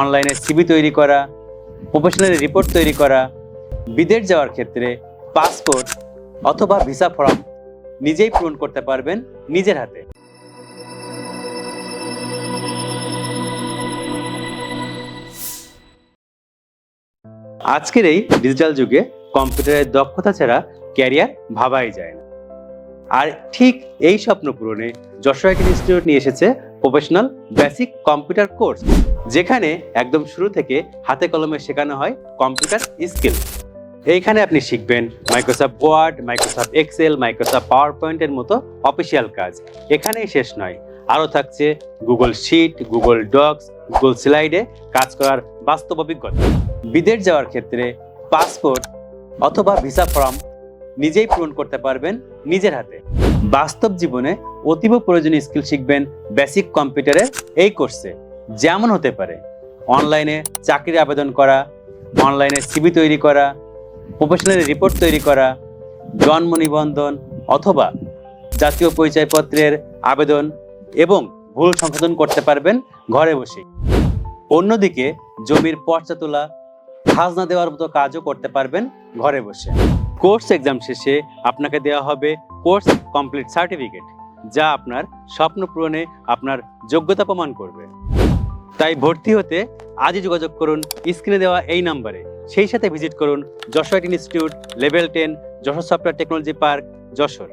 অনলাইনে সিবি তৈরি করা প্রফেশনাল রিপোর্ট তৈরি করা, বিদেশ যাওয়ার ক্ষেত্রে পাসপোর্ট অথবা ভিসা ফর্ম নিজেই পূরণ করতে পারবেন নিজের হাতে। আজকের এই ডিজিটাল যুগে কম্পিউটারের দক্ষতা ছাড়া ক্যারিয়ার ভাবাই যায় না। আর ঠিক এই স্বপ্ন পূরণে আইটি ইনস্টিটিউট নিয়ে এসেছে প্রফেশনাল বেসিক কম্পিউটার কোর্স যেখানে একদম শুরু থেকে হাতে কলমে শেখানো হয় কম্পিউটার স্কিল এইখানে আপনি শিখবেন Microsoft Word Microsoft Excel Microsoft power পয়েন্টের মতো অফিসিয়াল কাজ। এখানেই শেষ নয়। আরও থাকছে Google sheet Google docs Google স্লাইডে কাজ করার বাস্তব অভিজ্ঞতা। বিদেশ যাওয়ার ক্ষেত্রে পাসপোর্ট অথবা ভিসা ফর্ম নিজেই পূরণ করতে পারবেন নিজের হাতে। বাস্তব জীবনে অতীব প্রয়োজনীয় স্কিল শিখবেন বেসিক কম্পিউটারের এই কোর্সে যেমন হতে পারে অনলাইনে চাকরির আবেদন করা অনলাইনে সিবি তৈরি করা প্রফেশনাল রিপোর্ট তৈরি করা, জন্ম নিবন্ধন অথবা জাতীয় পরিচয়পত্রের আবেদন এবং ভুল সংশোধন করতে পারবেন ঘরে বসে। অন্যদিকে, জমির পর্চা তোলা, খাজনা দেওয়ার মতো কাজও করতে পারবেন ঘরে বসে। কোর্স এক্সাম শেষে আপনাকে দেওয়া হবে কোর্স কমপ্লিট সার্টিফিকেট যা আপনার স্বপ্ন পূরণে আপনার যোগ্যতা প্রমাণ করবে। তাই ভর্তি হতে আজই যোগাযোগ করুন স্ক্রিনে দেওয়া এই নাম্বারে। সেই সাথে ভিজিট করুন Jessore institute level ten Jessore software technology park, Jessore.